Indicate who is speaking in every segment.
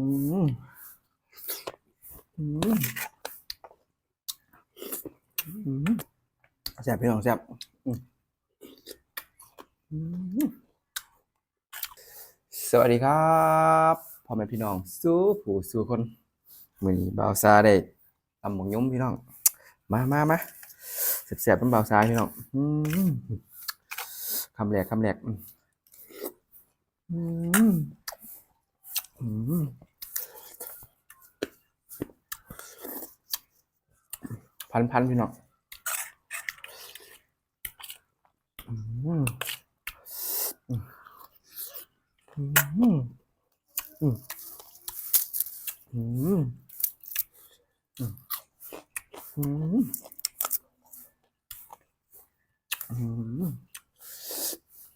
Speaker 1: อืมอืมอืมแซ่บพี่น้องแซ่บอืมอืมสวัสดีครับพ่อแม่พี่น้อง สู้ผู้สู้คนมือนี้บ่าวซาได้ตำหมกยุ่มพี่น้อง มามามาแซ่บๆน้ำบ่าวซาพี่น้องอืมคำแรกคำแรกอืมอืม พันพันพี่น้อง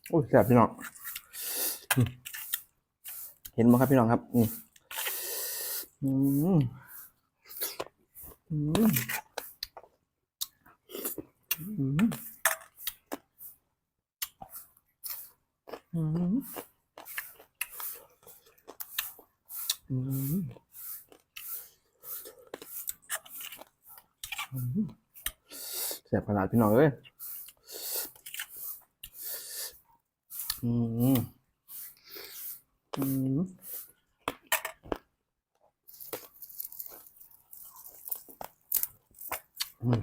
Speaker 1: โอ้ยแสบพี่น้องเห็นไหมครับพี่น้องครับ อืมอืม อืมอืมอืมแสบขนาดพี่น้องเอ้ยอืมอืมอืมอืม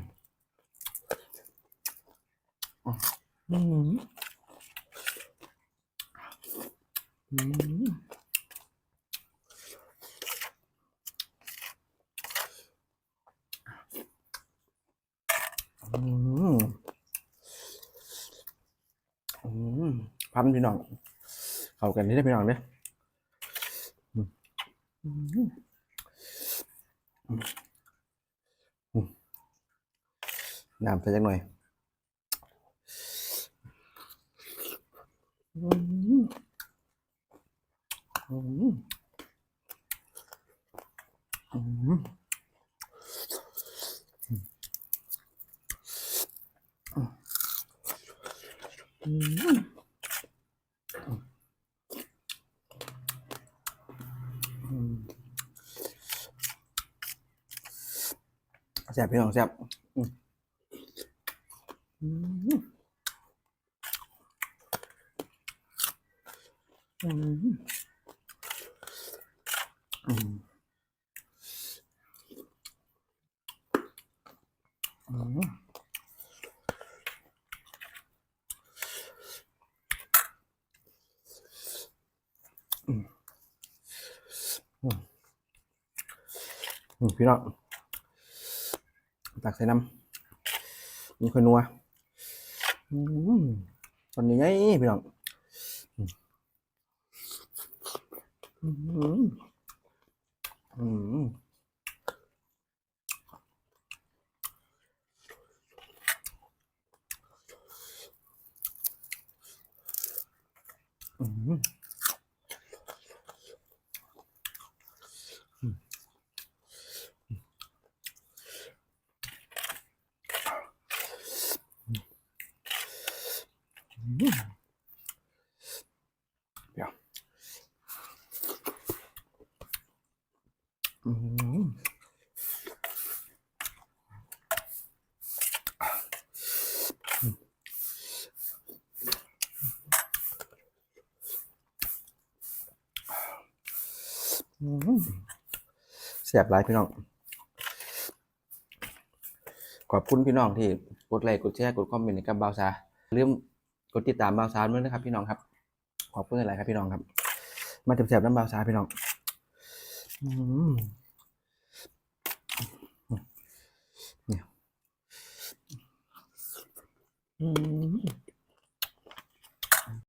Speaker 1: อืมอืมอืม พันพี่น้อง เข้ากันนี่ได้พี่น้องเนี่ยน้ำใส่จักหน่อยอืม อืมอืมอืมอืมแซ่บพี่น้องแซ่บอืมอืมอืมอืมอืมอืมอืมอืม พี่น้องตักใส่น้ำมีคนนัวตอนนี้ไงพี่น้องอืมอืม อืมเสียบหลายพี่น้อง ขอบคุณพี่น้องที่กดไลค์กดแชร์กดคอมเมนต์ให้กับบาวสาอย่าลืม กดติดตามบาวสาด้วยนะครับพี่น้องครับ ขอบคุณอะไรครับพี่น้องครับ มาแสบๆน้ำบาวสาพี่น้องอืมเนี่ยอืม